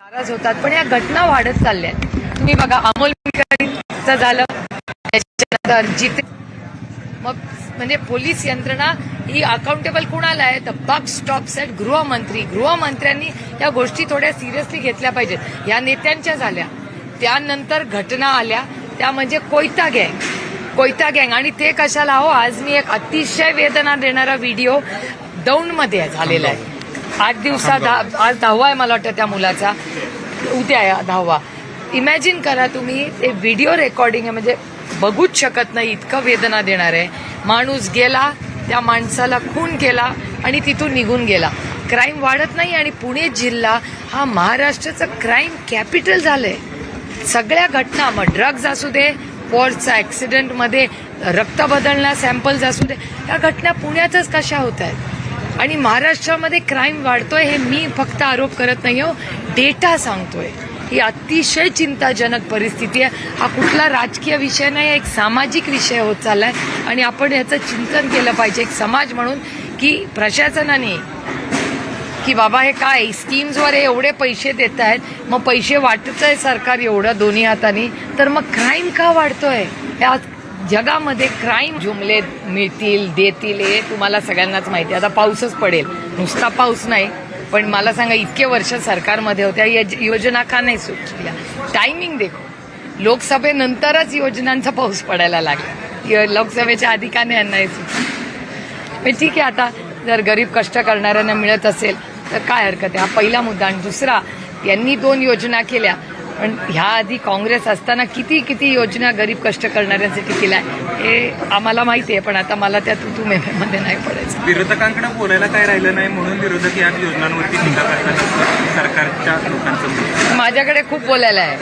नाराज होतात पण या घटना वाढत चालल्या आहेत. तुम्ही बघा अमोल मिटकरीचं झालं त्याच्यानंतर जिथे मग म्हणजे पोलीस यंत्रणा ही अकाउंटेबल कुणाला आहे? तर बक स्टॉप्स आहेत गृहमंत्री. गृहमंत्र्यांनी या गोष्टी थोड्या सिरियसली घेतल्या पाहिजेत. या नेत्यांच्या झाल्या. त्यानंतर घटना आल्या. त्या म्हणजे कोयता गँग. कोयता गँग. आणि ते कशाला? हो आज मी एक अतिशय वेदना देणारा व्हिडिओ दौंडमध्ये झालेला आहे. आठ दिवसात दहा- आज दहावा आहे मला वाटतं त्या मुलाचा. उद्या आहे दहावा. इमॅजिन करा तुम्ही ते व्हिडिओ रेकॉर्डिंग आहे म्हणजे बघूच शकत नाही इतकं वेदना देणार आहे. माणूस गेला त्या माणसाला खून केला आणि तिथून निघून गेला. क्राईम वाढत नाही आणि पुणे जिल्हा हा महाराष्ट्राचं क्राईम कॅपिटल झालंय. सगळ्या घटना मग ड्रग्ज असू दे पॉर्सचा ॲक्सिडेंटमध्ये रक्त बदलणा सॅम्पल्स असू दे या घटना पुण्यातच कशा होत आहेत? आणि महाराष्ट्रामध्ये क्राईम वाढतोय हे मी फक्त आरोप करत नाही हो. डेटा सांगतोय. ही अतिशय चिंताजनक परिस्थिती आहे. हा कुठला राजकीय विषय नाही एक सामाजिक विषय होत चाललाय. आणि आपण याचं चिंतन केलं पाहिजे. एक समाज म्हणून की प्रशासनाने की बाबा हे काय? स्कीम्सवर हे एवढे पैसे देत आहेत. मग पैसे वाटत आहे सरकार एवढं दोन्ही हातानी. तर मग क्राईम का वाढतोय? या जगामध्ये क्राईम जुमले मिळतील देतील हे तुम्हाला सगळ्यांनाच माहिती आहे. आता पाऊसच पडेल. नुसता पाऊस नाही पण मला सांगा इतके वर्ष सरकारमध्ये होत्या या योजना का नाही सुटल्या टायमिंग देखो. लोकसभेनंतरच योजनांचा पाऊस पडायला लागला. लोकसभेच्या आधी का नाही नाही सुटल्या ठीक आहे आता जर गरीब कष्ट करणाऱ्यांना मिळत असेल तर काय हरकत आहे? हा पहिला मुद्दा. आणि दुसरा यांनी दोन योजना केल्या. पण ह्या आधी काँग्रेस असताना किती किती योजना गरीब कष्ट करणाऱ्यांसाठी केल्या हे आम्हाला माहिती आहे पण आता मला त्या तू मध्ये नाही पडायचं. विरोधकांकडे बोलायला काय राहिलं नाही म्हणून विरोधक या योजनांवरती टीका करतात सरकारच्या लोकांचं. माझ्याकडे खूप बोलायला आहे.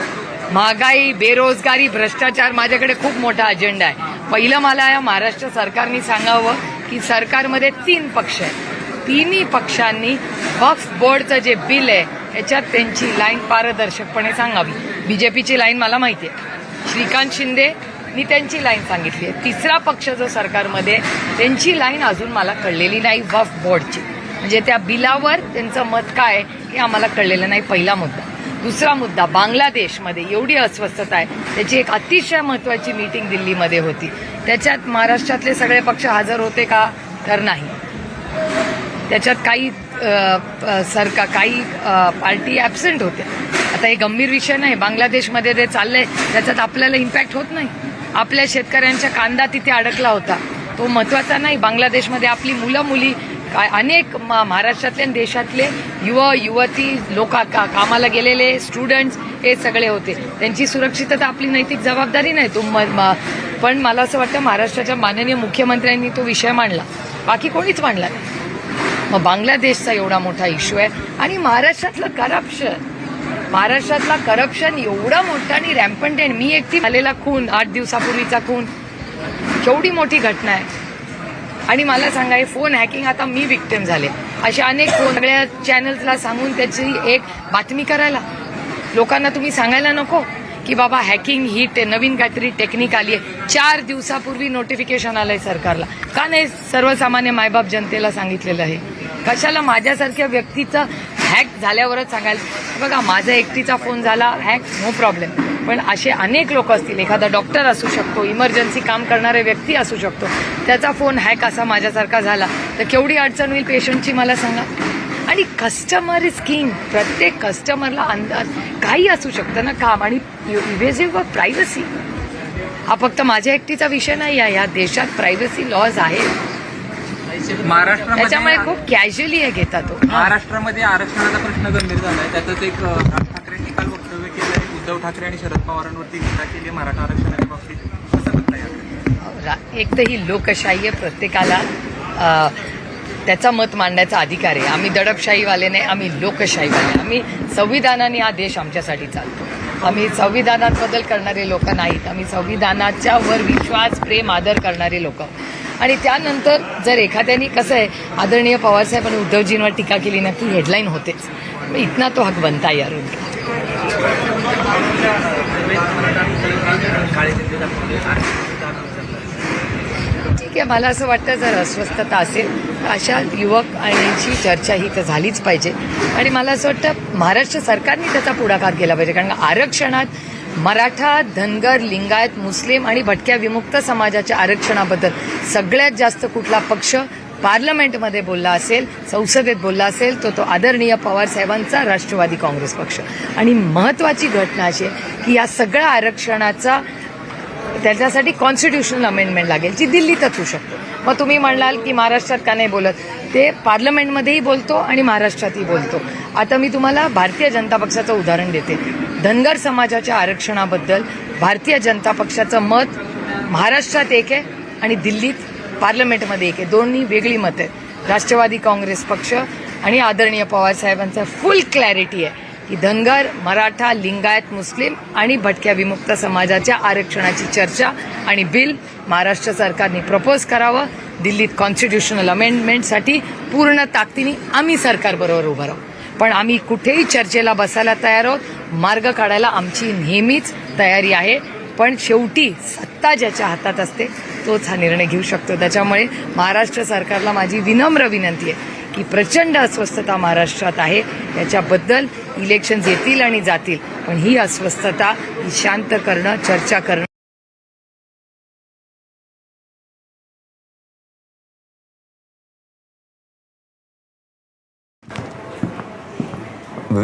महागाई बेरोजगारी भ्रष्टाचार माझ्याकडे खूप मोठा अजेंडा आहे. पहिलं मला या महाराष्ट्र सरकारने सांगावं की सरकारमध्ये तीन पक्ष आहेत. तिन्ही पक्षांनी वक्फ बोर्डचं जे बिल आहे याच्यात त्यांची लाईन पारदर्शकपणे सांगावी. बीजेपीची लाईन मला माहिती आहे. श्रीकांत शिंदे मी त्यांची लाईन सांगितली आहे. तिसरा पक्ष जो सरकारमध्ये त्यांची लाईन अजून मला कळलेली नाही वफ बोर्डची. म्हणजे त्या बिलावर त्यांचं मत काय हे आम्हाला कळलेलं नाही पहिला मुद्दा. दुसरा मुद्दा बांगलादेशमध्ये एवढी अस्वस्थता आहे. त्याची एक अतिशय महत्वाची मीटिंग दिल्लीमध्ये होती. त्याच्यात महाराष्ट्रातले सगळे पक्ष हजर होते का? तर नाही. त्याच्यात काही अ, सरकार काही पार्टी ॲबसेंट होत्या. आता हे गंभीर विषय नाही. बांगलादेशमध्ये जे चाललंय त्याच्यात आपल्याला इम्पॅक्ट होत नाही. आपल्या शेतकऱ्यांच्या कांदा तिथे अडकला होता. तो महत्त्वाचा नाही. बांगलादेशमध्ये आपली मुलं मुली काय अनेक म- महाराष्ट्रातले आणि देशातले युवा युवती लोक का कामाला गेलेले स्टुडंट्स हे सगळे होते. त्यांची सुरक्षितता आपली नैतिक जबाबदारी नाही. तो म- पण मला असं वाटतं महाराष्ट्राच्या माननीय मुख्यमंत्र्यांनी तो विषय मांडला. बाकी कोणीच मांडला नाही. मग बांगलादेशचा एवढा मोठा इश्यू आहे. आणि महाराष्ट्रातलं करप्शन महाराष्ट्रातला करप्शन एवढा मोठा आणि रॅम्पंट आहे. मी एकटी आलेला खून आठ दिवसापूर्वीचा खून. केवढी मोठी घटना आहे. आणि मला सांगा हे फोन हॅकिंग आता मी विक्टिम झाले. असे अनेक फोन सगळ्या चॅनल्सला सांगून त्याची एक बातमी करायला. लोकांना तुम्ही सांगायला नको की बाबा हॅकिंग ही ते नवीन काहीतरी टेक्निक आली आहे. चार दिवसापूर्वी नोटिफिकेशन आलंय सरकारला. का नाही सर्वसामान्य मायबाप जनतेला सांगितलेलं आहे? कशाला माझ्यासारख्या व्यक्तीचं हॅक झाल्यावरच सांगायला बघा माझा एकटीचा फोन झाला हॅक नो प्रॉब्लेम पण असे अनेक लोक असतील एखादा डॉक्टर असू शकतो इमर्जन्सी काम करणारे व्यक्ती असू शकतो. त्याचा फोन हॅक असा माझ्यासारखा झाला. तर केवढी अडचण होईल पेशंटची मला सांगा? आणि कस्टमर इज किंग प्रत्येक कस्टमरला अंदाज काही असू शकतं ना काम आणि इव्हेजिव्ह प्रायव्हसी हा फक्त माझ्या एकटीचा विषय नाही आहे. या देशात प्रायव्हसी लॉज आहेत. त्याच्यामुळे महाराष्ट्रामध्ये खूप कॅज्युअली हे घेतात तो. महाराष्ट्रामध्ये आरक्षणाचा प्रश्न गंभीर झालाय. त्यातच एक अ, राज ठाकरेंनी काल वक्तव्य केलंय उद्धव ठाकरे आणि शरद पवारांवरती टीका केली आहे. मराठा आरक्षणाच्या बाबतीत कसं रा- एक तर ही लोकशाही आहे प्रत्येकाला. अ, त्याचा मत मांडण्याचा अधिकार आहे. आम्ही दडपशाहीवाले नाही आम्ही लोकशाहीवाले. आम्ही संविधानाने हा देश आमच्यासाठी चालतो. आम्ही संविधानात बदल करणारे लोक नाहीत. आम्ही संविधानाच्या वर विश्वास प्रेम आदर करणारे लोक. आणि त्यानंतर जर एखाद्याने कसं आहे आदरणीय पवारसाहेबांनी उद्धवजींवर टीका केली ना ती हेडलाईन होतेच. मग इतना तो हक बनता यार ठीक आहे मला असं वाटतं जर अस्वस्थता असेल तर अशा युवक आणण्याची चर्चा ही तर झालीच पाहिजे. आणि मला असं वाटतं महाराष्ट्र सरकारने त्याचा पुढाकार केला पाहिजे कारण आरक्षणात मराठा धनगर लिंगायत मुस्लिम आणि भटक्या विमुक्त समाजाच्या आरक्षणाबद्दल सगळ्यात जास्त कुठला पक्ष पार्लमेंटमध्ये बोलला असेल संसदेत बोलला असेल तो तो आदरणीय पवार साहेबांचा राष्ट्रवादी काँग्रेस पक्ष. आणि महत्वाची घटना अशी आहे की या सगळ्या आरक्षणाचा त्याच्यासाठी कॉन्स्टिट्युशनल अमेंडमेंट लागेल जी दिल्लीतच होऊ शकते. मग तुम्ही म्हणाल की महाराष्ट्रात का नाही बोलत? ते पार्लमेंटमध्येही बोलतो आणि महाराष्ट्रातही बोलतो. आता मी तुम्हाला भारतीय जनता पक्षाचं उदाहरण देते. धनगर समाजाच्या आरक्षणाबद्दल भारतीय जनता पक्षाचं मत महाराष्ट्रात एक आहे आणि दिल्लीत पार्लमेंटमध्ये एक आहे. दोन्ही वेगळी मत आहेत. राष्ट्रवादी काँग्रेस पक्ष आणि आदरणीय पवारसाहेबांचा फुल क्लॅरिटी आहे की धनगर मराठा लिंगायत मुस्लिम आणि भटक्या विमुक्त समाजाच्या आरक्षणाची चर्चा आणि बिल महाराष्ट्र सरकारने प्रपोज करावं. दिल्लीत कॉन्स्टिट्युशनल अमेंडमेंटसाठी पूर्ण ताकदीने आम्ही सरकारबरोबर उभं राहू. पण आम्ही कुठेही चर्चेला बसायला तयार आहोत. मार्ग काढायला आमची नेहमीच तयारी आहे. पण शेवटी सत्ता ज्याच्या हातात असते तोच हा निर्णय घेऊ शकतो. त्याच्यामुळे महाराष्ट्र सरकारला माझी विनम्र विनंती आहे की प्रचंड अस्वस्थता महाराष्ट्रात आहे. याच्याबद्दल इलेक्शन्स येतील आणि जातील पण ही अस्वस्थता ही शांत करणं चर्चा करणं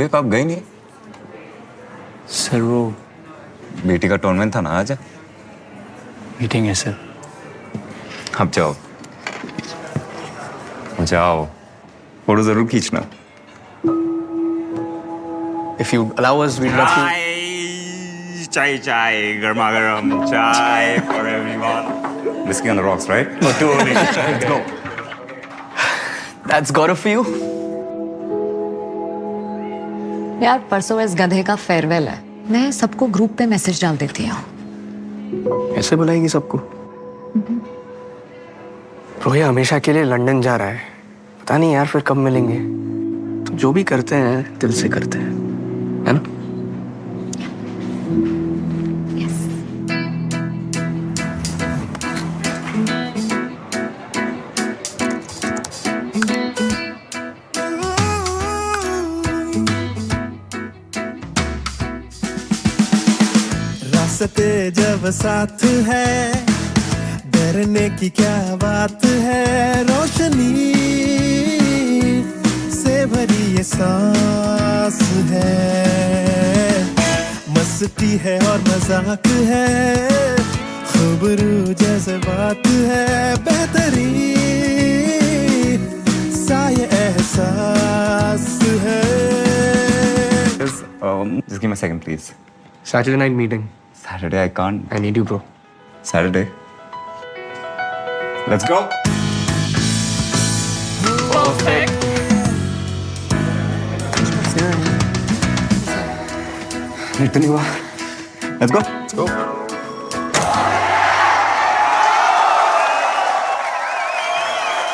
विवेक आप गए नहीं। सर वो बेटी का टूर्नामेंट था ना आज? मीटिंग है सर आप जाओ। जाओ। फ़ोटो ज़रूर खींचना। If you allow us we love to chai chai chai गर्मा गर्म chai for everyone whisky on the rocks right let's go that's got for you यार, परसों इस गधे का फेयरवेल है। मैं सबको ग्रुप पे मैसेज डाल देती हूँ। ऐसे बुलाएगी सबको? रोहिया हमेशा के लिए लंदन जा रहा है। पता नहीं यार फिर कब मिलेंगे। तो जो भी करते हैं, दिल से करते हैं। है ना? साथ है। डरने की क्या बात है? रोशनी से भरी ये सांस है। मस्ती है और मज़ाक है। खबरू जैसे बात है एहसास है। Um, just give me a second please. Saturday night meeting Saturday I can't I need you bro Saturday let's go bar let's go let's go